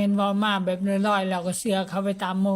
มนว้ามาแบบลอยๆแล้วก็เสือเข้าไปตามมู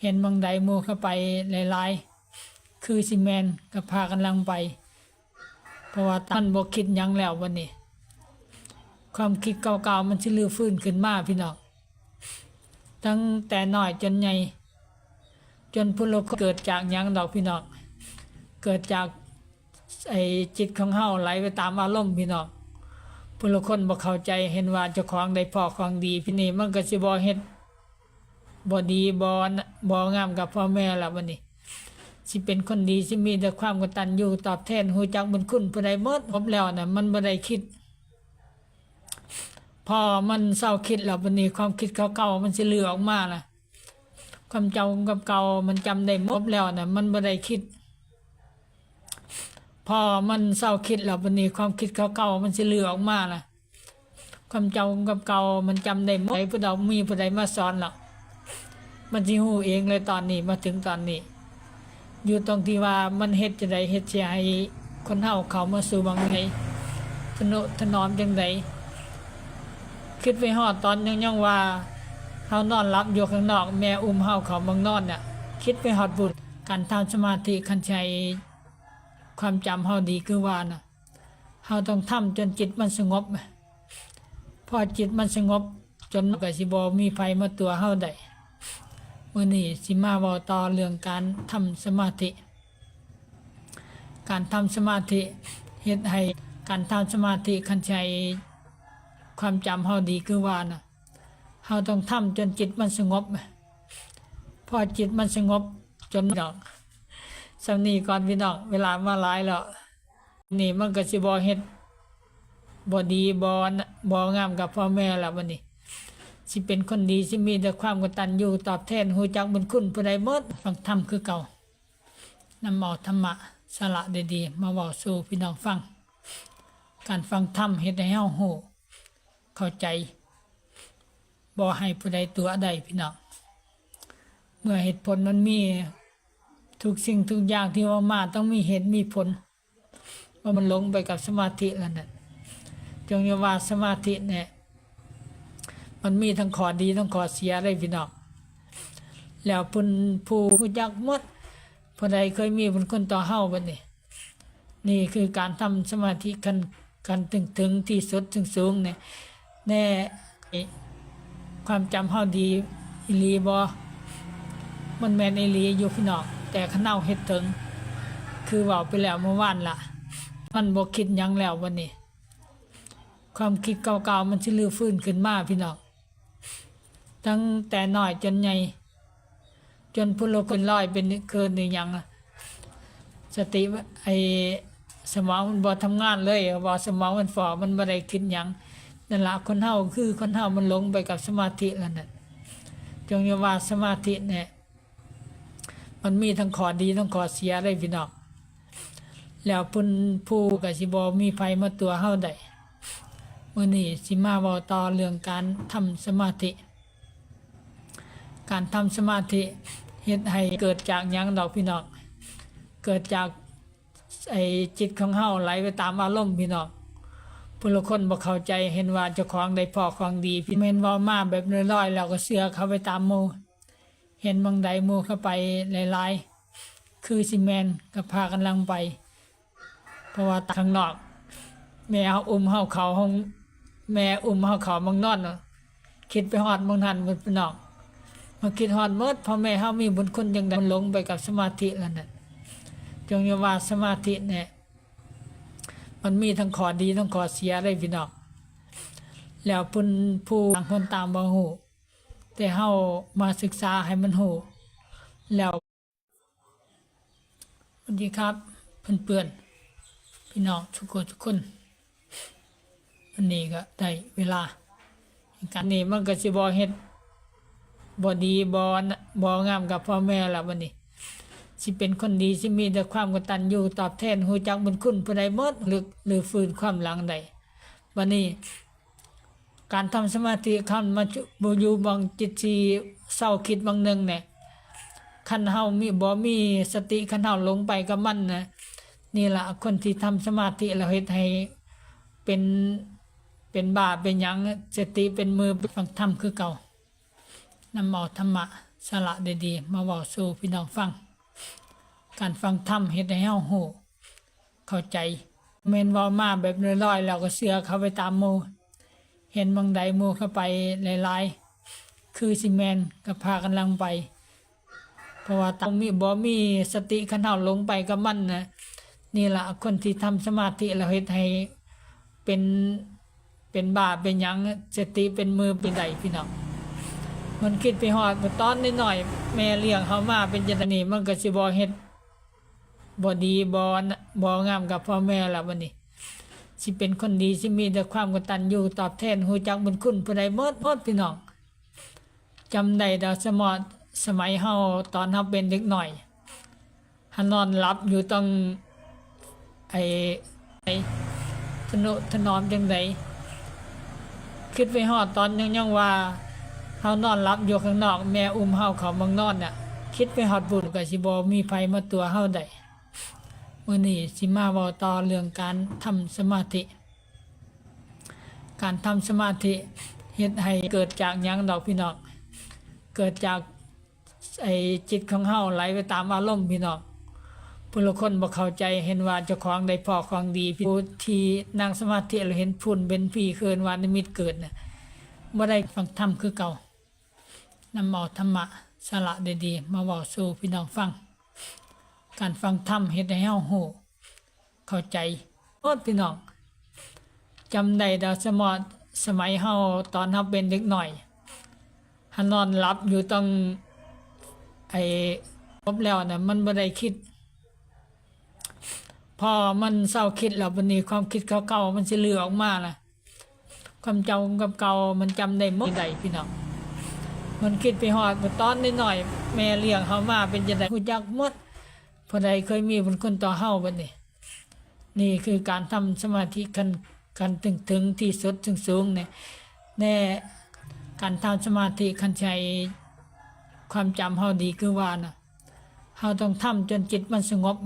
เห็นบางใดมูเข้าไปหลายๆ คือสิแมนก็พากันลังไป เพราะว่ามันบ่คิดยังแล้ววันนี้ ความคิดเก่าๆมันสิลือฟื้นขึ้นมาพี่น้องตั้งแต่น้อยจนใหญ่จนผู้เราเกิดจากยังดอกพี่น้องเกิดจากไอ้จิตของเฮาไหลไปตามอารมณ์พี่น้อง ผู้ละคนบ่เข้าใจเห็นว่าเจ้าของได้พ่อของดีพี่นี่มันก็สิบ่เฮ็ดบ่ดีบ่บ่งามกับพ่อแม่ล่ะวันนี้สิเป็นคนดีสิมีแต่ความกตัญญูตอบแทนหูจักบุญคุณผู้ใดหมดพบแล้วน่ะมันบ่ได้คิดพอมันเศร้าคิดแล้ววันนี้ความคิดเก่าๆมันสิเลือออกมาล่ะความจำกับเก่ามันจำได้หมดแล้วน่ะมันบ่ได้คิด พอมันเศร้าคิดแล้ววันนี้ความคิดเก่าๆมันสิเลือออกมาล่ะ ความจำกับเก่ามันจำได้หมดผู้ใดมีผู้ใดมาสอนหรอกมันสิฮู้เองเลยตอนนี้มาถึงตอนนี้ อยู่ตรงที่ว่ามันเฮ็ดจะไดเฮ็ดสิให้คนเฮาเขามาสู่บางไงทนุถนอมจังไดคิดไปฮอดตอนยังยังว่าเฮานอนหลับอยู่ข้างนอก แม่อุ้มเฮาเขาเมืองนอนน่ะคิดไปฮอดบุญการทำสมาธิคันใช ความจำเฮาดีคือว่าน่ะเฮาต้องทำจนจิตมันสงบ พอจิตมันสงบ จนก็สิบ่มีไฟมาตัวเฮาได้วันนี้สิมาเว้าต่อเรื่องการทำสมาธิ การทำสมาธิเฮ็ดให้การทำสมาธิคันใช้ความจำเฮาดีคือว่านะเฮาต้องทำจนจิตมันสงบ พอจิตมันสงบจนดอก สำนีก่อนพี่น้องเวลามาหลายแล้วนี่มันก็สิบ่เฮ็ดบ่ดีบ่บ่งามกับพ่อแม่แล้ววันนี้สิเป็นคนดีสิมีแต่ความกตัญญูตอบแทนหูจักบุญคุณผู้ใดหมดฟังธรรมคือเก่านำเอาธรรมะสละดีๆมาเว้าสู่พี่น้องฟัง การฟังธรรมเฮ็ดให้เฮาฮู้เข้าใจบ่ให้ผู้ใดตัวใดพี่น้องเมื่อเหตุผลมันมี ทุกสิ่งทุกอย่างที่ว่ามาต้องมีเหตุมีผล ว่ามันหลงไปกับสมาธิแล้วนั่นจงอย่าว่าสมาธิเนี่ยมันมีทั้งขอดีทั้งขอเสียได้พี่น้องแล้วพิ่นผู้รู้จักมดผู้ใดเคยมีบุญคุณต่อเฮาบัดนี้นี่คือการทำสมาธิกันกันถึงถึงที่สุดถึงสูงเนี่ยแน่ความจำเฮาดีอีหลีบ่มันแมนอีหลีอยู่พี่น้อง แต่ขนาเฮ็ดถึง คือเว้าไปแล้วเมื่อวานล่ะ มันบ่คิดหยังแล้ววันนี้ ความคิดเก่าๆมันสิลือฟื้นขึ้นมาพี่น้องตั้งแต่น้อยจนใหญ่จนผู้โลกคนร้อยเป็นเกินหรือยังสติว่าไอสมองมันบ่ทำงานเลยบ่สมองมันฝ่อมันบ่ได้คิดหยังนั่นละคนเฮาคือคนเฮามันหลงไปกับสมาธิแล้วนั่นจงอย่าว่าสมาธิเนี่ย มันมีทั้งขอดีทั้งขอเสียได้พี่น้องแล้วพิ่นผู้ก็สิบ่มีไฟมาตัวเฮาได้วันนี้สิมาเว้าต่อเรื่องการทำสมาธิ การทำสมาธิเฮ็ดให้เกิดจากยังดอกพี่น้องเกิดจากไอ้จิตของเฮาไหลไปตามอารมณ์พี่น้องผู้ละคนบ่เข้าใจเห็นว่าเจ้าของได้พอของดี พี่แม่นว้ามาแบบลอยๆแล้วก็เสือเข้าไปตามหมู่ เห็นบางใดมูเข้าไปหลายๆ คือสิแมนก็พากันลังไป เพราะว่าข้างนอก แม่เฮาอุ้มเฮาเขาห้องแม่อุ้มเฮาเขามืองนอนคิดไปฮอดเมืองทันเพิ่นพี่น้องมาคิดฮอดเมิดพ่อแม่เฮามีบุญคุณจังไดมันหลงไปกับสมาธิแล้วนั่นจงอย่าว่าสมาธิเนี่ยมันมีทั้งขอดีทั้งขอเสียได้พี่น้องแล้วพิ่นผู้ต่างคนตางบ่ฮู้ แต่เฮามาศึกษาให้มันฮู้แล้วสวัสดีครับเพื่อนๆพี่น้องทุกคนทุกคนวันนี้ก็ได้เวลาการนี้มันก็สิบ่เฮ็ดบ่ดีบ่บ่งามกับพ่อแม่ละวันนี้สิเป็นคนดีสิมีแต่ความกตัญญูตอบแทนหูจักบุญคุณผู้ใดหมดหรือหรือฟื้นความหลังใดวันนี้ การทำสมาธิคันมาจุบอยู่บางจิตสีเศร้าคิดบางหนึ่งเนี่ยคันเฮามีบ่มีสติคันเฮาหลงไปกับมันนะนี่ละคนที่ทำสมาธิเราเฮ็ดให้เป็นเป็นบาปเป็นหยังสติเป็นมือฟังธรรมคือเก่านำเอาธรรมะสาระดีๆมาเว้าสู่พี่น้องฟัง การฟังธรรมเฮ็ดให้เฮาฮู้เข้าใจแม่นว้ามาแบบลอยๆแล้วก็เสือเข้าไปตามหมู่ เห็นบางใดมูเข้าไปหลายๆ คือสิแมนก็พากันลังไป เพราะว่าต้องมีบ่มีสติคันเฮาลงไปกับมันนะนี่ละคนที่ทำสมาธิแล้วเฮ็ดให้เป็นเป็นบาปเป็นหยังสติเป็นมือเป็นใดพี่น้องมันคิดไปฮอดตอนน้อย แม่เลี้ยงเขามาเป็นจังได๋นี่มันก็สิบ่เฮ็ดบ่ดีบ่บ่งามกับพ่อแม่ล่ะบัดนี้ สิเป็นคนดีสิมีแต่ความกตัญญูตอบแทนฮู้จักบุญคุณผู้ใดหมดหมดพี่น้องจำได้ดาวสมอดสมัยเฮาตอนเฮาเป็นเด็กหน่อยหันนอนหลับอยู่ต้องไอ้ไอ้ถนนถนอมจังไดคิดไปฮอดตอนยังยังว่าเฮานอนหลับอยู่ข้างนอก แม่อุ้มเฮาเขามังนอนน่ะคิดไปฮอดบุญก็สิบ่มีไผมาตัวเฮาได้ มื่อนี้สิมาเว้าต่อเรื่องการทำสมาธิ การทำสมาธิเฮ็ดให้เกิดจากยังดอกพี่น้อง เกิดจากไอ้จิตของเฮาไหลไปตามอารมณ์พี่น้องผู้ละคนบ่เข้าใจเห็นว่าเจ้าของได้พอของดีผู้ที่นั่งสมาธิแล้วเห็นพุ่นเป็นผีเคินว่านิมิตเกิดน่ะบ่ได้ฟังธรรมคือเก่านำเอาธรรมะสาระดีๆมาเว้าสู่พี่น้องฟัง การฟังธรรมเฮ็ดให้เฮาฮู้เข้าใจโอดพี่น้องจำได้ดาวสมอดสมัยเฮาตอนเฮาเป็นเด็กหน่อยหันนอนหลับอยู่ต้องไอ้พบแล้วน่ะมันบ่ได้คิด พอมันเศร้าคิดแล้วบัดนี้ความคิดเก่าๆมันสิเลือออกมาล่ะ ความจำกับเก่ามันจำได้หมดใดพี่น้องมันคิดไปฮอดตอนน้อยๆแม่เลี้ยงเขามาเป็นจังได๋ฮู้จักหมด ผู้ใดเคยมีบุญคุณต่อเฮาบัดนี้ นี่คือการทำสมาธิกันกันถึงถึงที่สุดถึงสูงเนี่ยแน่การทำสมาธิคันใช้ความจำเฮาดีคือว่านะเฮาต้องทำจนจิตมันสงบ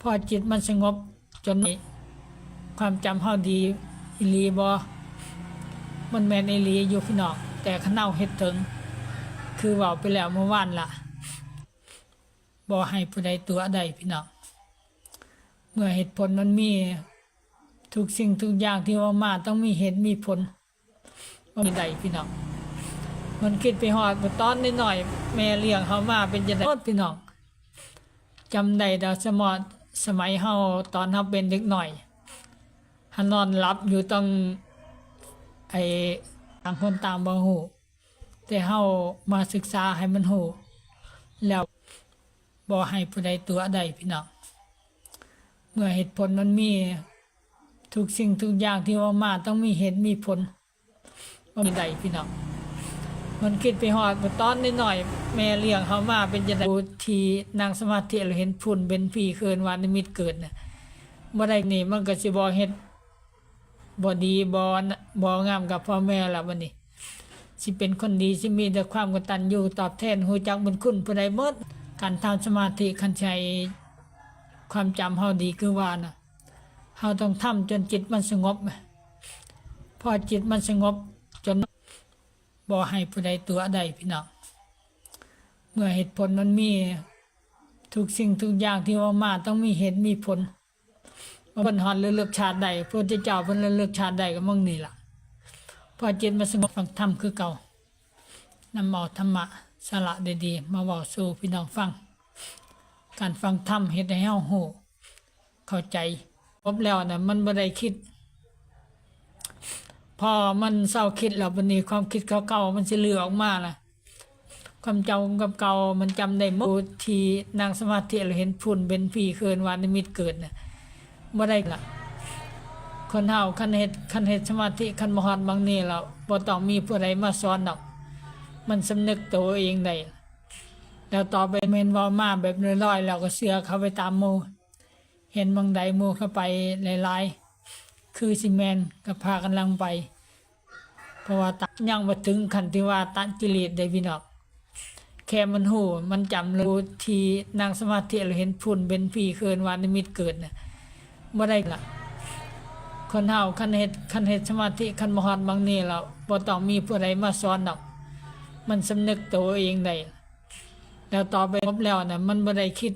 พอจิตมันสงบจนความจำเฮาดีอีหลีบ่มันแม่นอีหลีอยู่พี่น้องแต่ขะเนาเฮ็ดถึง คือว้าไปแล้วเมื่อวานล่ะ บ่ให้ผู้ใดตัวใดพี่น้องเมื่อเหตุผลมันมีทุกสิ่งทุกอย่างที่ว่ามาต้องมีเหตุมีผลบ่มีใดพี่น้องมันคิดไปฮอดตอนน้อย แม่เลี้ยงเขามาเป็นจังได๋พี่น้องจำได้ดาวสมอดสมัยเฮาตอนเฮาเป็นเด็กหน่อยหันนอนหลับอยู่ต้องไอ้ต่างคนต่างบ่ฮู้แต่เฮามาศึกษาให้มันฮู้แล้ว บ่ให้ผู้ใดตัวใดพี่น้องเมื่อเหตุผลมันมีทุกสิ่งทุกอย่างที่ว่ามาต้องมีเหตุมีผลบ่มีใดพี่น้องมันคิดไปฮอดตอนน้อย แม่เลี้ยงเขามาเป็นจังไดทีนั่งสมาธิแล้วเห็นพุ่นเป็นผีเคินวานิมิตเกิดน่ะบ่ได้นี่มันก็สิบ่เฮ็ดบ่ดีบ่บ่งามกับพ่อแม่ล่ะบัดนี้สิเป็นคนดีสิมีแต่ความกตัญญูตอบแทนฮู้จักบุญคุณผู้ใดหมด การทำสมาธิคันใช้ความจำเฮาดีคือว่านะเฮาต้องทำจนจิตมันสงบ พอจิตมันสงบจนบ่ให้ผู้ใดตัวใดพี่น้องเมื่อเหตุผลมันมีทุกสิ่งทุกอย่างที่ว่ามาต้องมีเหตุมีผลว่าเพิ่นฮอดหรือเลือกชาติใดพระเจ้าเพิ่นเลือกชาติใดก็มั่งนี่ล่ะพอจิตมันสงบฟังธรรมคือเก่านำเอาธรรมะ สาระดีๆ มาเว้าสู่พี่น้องฟัง การฟังธรรมเฮ็ดให้เฮาฮู้เข้าใจพบแล้วน่ะมันบ่ได้คิด พอมันเศร้าคิดแล้วบัดนี้ความคิดเก่าๆมันสิเลือออกมาล่ะ ความจำกับเก่ามันจำได้หมดที่นั่งสมาธิแล้วเห็นพุ่นเป็นผีเคินวานิมิตเกิดน่ะบ่ได้ล่ะคนเฮาคันเฮ็ดคันเฮ็ดสมาธิคันบ่ฮอดบางนี้แล้วบ่ต้องมีผู้ใดมาสอนดอก มันสำนึกตัวเองได้แล้วต่อไปเมนวอมาแบบลอยๆแล้วก็เสือเข้าไปตามมู เห็นบางใดมูเข้าไปหลายๆ คือซีเมนก็พากันลังไป เพราะว่าตัยังมาถึงขันที่ว่าตัดกิเลสได้พี่นองแค่มันหูมันจำรู้ที่นั่งสมาธิเราเห็นพุ่นเป็นผีเคินวานิมิตเกิดน่ะบ่ได้ล่ะคนเฮาคันเฮ็ดคันเฮ็ดสมาธิคันบ่ฮอดบางนี้แล้วบ่ต้องมีผู้ใดมาสอนดอก มันสำนึกตัวเองได้แล้วต่อไปพบแล้วน่ะมันไม่ได้คิด